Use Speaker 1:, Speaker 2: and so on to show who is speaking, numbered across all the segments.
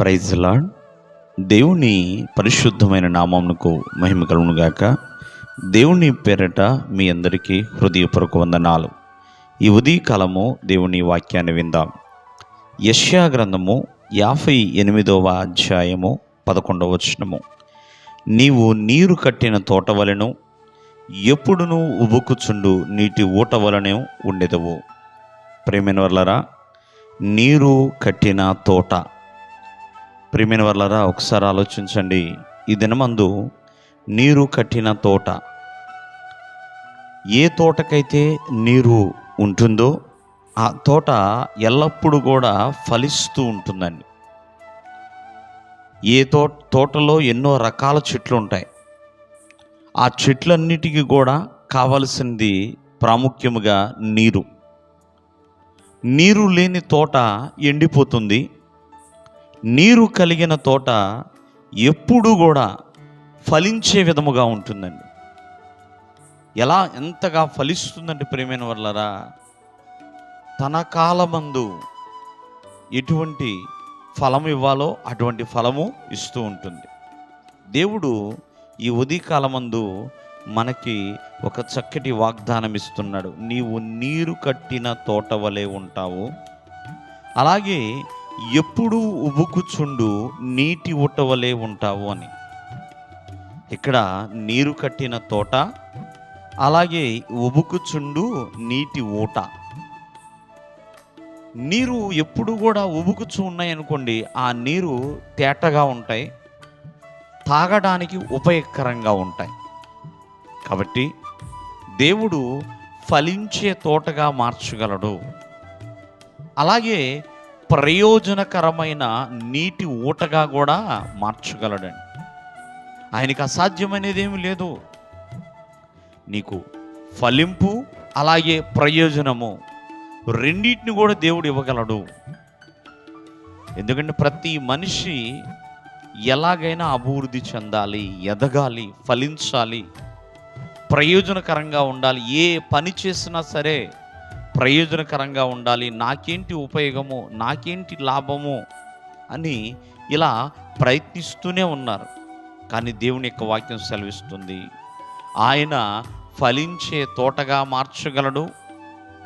Speaker 1: Praise lord దేవుని పరిశుద్ధమైన నామమునకు మహిమ కలుగునుగాక దేవుని పేరట మీ అందరికీ హృదయపూర్వక వందనాలు. ఈ ఉదయకాలము దేవుని వాక్యాన్ని విందాం. యష్యా గ్రంథము యాభై ఎనిమిదవ అధ్యాయము పదకొండవ వచనము. నీవు నీరు కట్టిన తోట వలెను ఎప్పుడునూ ఉబుకుచుండు నీటి ఊట వలనే ఉండెదవు. ప్రేమైన వల్లరా నీరు కట్టిన తోట ప్రియమైన వాళ్ళరా ఒకసారి ఆలోచించండి. ఈ దినమందు నీరు కట్టిన తోట. ఏ తోటకైతే నీరు ఉంటుందో ఆ తోట ఎల్లప్పుడూ కూడా ఫలిస్తూ ఉంటుందండి. ఏ తో తోటలో ఎన్నో రకాల చెట్లు ఉంటాయి. ఆ చెట్లన్నిటికీ కూడా కావలసింది ప్రాముఖ్యముగా నీరు. నీరు లేని తోట ఎండిపోతుంది. నీరు కలిగిన తోట ఎప్పుడూ కూడా ఫలించే విధముగా ఉంటుందండి. ఎలా ఎంతగా ఫలిస్తుందంటే ప్రేమైన వల్లరా తన కాలమందు ఎటువంటి ఫలం ఇవ్వాలో అటువంటి ఫలము ఇస్తూ ఉంటుంది. దేవుడు ఈ ఉదయకాలమందు మనకి ఒక చక్కటి వాగ్దానం ఇస్తున్నాడు. నీవు నీరు కట్టిన తోట వలె ఉంటావు. అలాగే ఎప్పుడూ ఉబుకుచుండు నీటి ఊట వలె ఉంటావు అని. ఇక్కడ నీరు కట్టిన తోట అలాగే ఉబుకుచుండు నీటి ఊట. నీరు ఎప్పుడు కూడా ఉబుకుచు ఉన్నాయి అనుకోండి ఆ నీరు తేటగా ఉంటాయి తాగడానికి ఉపయోగకరంగా ఉంటాయి. కాబట్టి దేవుడు ఫలించే తోటగా మార్చగలడు. అలాగే ప్రయోజనకరమైన నీటి ఊటగా కూడా మార్చగలడండి. ఆయనకి అసాధ్యమనేది ఏమి లేదు. నీకు ఫలింపు అలాగే ప్రయోజనము రెండింటిని కూడా దేవుడు ఇవ్వగలడు. ఎందుకంటే ప్రతి మనిషి ఎలాగైనా అభివృద్ధి చెందాలి ఎదగాలి ఫలించాలి ప్రయోజనకరంగా ఉండాలి. ఏ పని చేసినా సరే ప్రయోజనకరంగా ఉండాలి నాకేంటి ఉపయోగము నాకేంటి లాభము అని ఇలా ప్రయత్నిస్తూనే ఉన్నారు. కానీ దేవుని యొక్క వాక్యం సెలవిస్తుంది ఆయన ఫలించే తోటగా మార్చగలడు.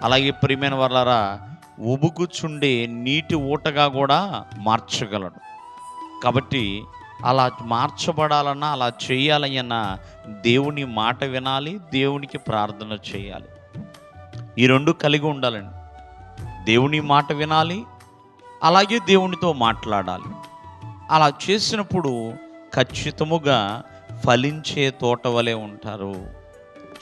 Speaker 1: అలాగే ప్రియమైన వాళ్ళరా ఉబుకుచుండే నీటి ఊటగా కూడా మార్చగలడు. కాబట్టి అలా మార్చబడాలన్నా అలా చేయాలన్నా దేవుని మాట వినాలి దేవునికి ప్రార్థన చేయాలి. ఈ రెండు కలిగి ఉండాలండి. దేవుని మాట వినాలి అలాగే దేవునితో మాట్లాడాలి. అలా చేసినప్పుడు ఖచ్చితముగా ఫలించే తోట వలె ఉంటారు.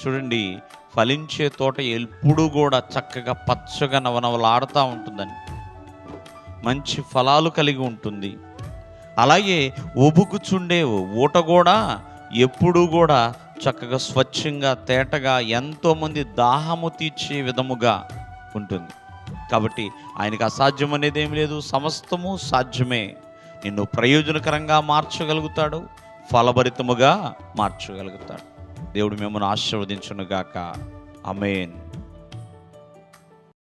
Speaker 1: చూడండి ఫలించే తోట ఎప్పుడూ కూడా చక్కగా పచ్చగా నవనవలాడుతూ ఉంటుందని మంచి ఫలాలు కలిగి ఉంటుంది. అలాగే ఉబుకుచుండే ఊట కూడా ఎప్పుడూ కూడా చక్కగా స్వచ్ఛంగా తేటగా ఎంతోమంది దాహము తీర్చే విధముగా ఉంటుంది. కాబట్టి ఆయనకు అసాధ్యం అనేది ఏం లేదు. సమస్తము సాధ్యమే. నిన్ను ప్రయోజనకరంగా మార్చగలుగుతాడు ఫలభరితముగా మార్చగలుగుతాడు. దేవుడు మిమ్మల్ని ఆశీర్వదించునుగాక. అమేన్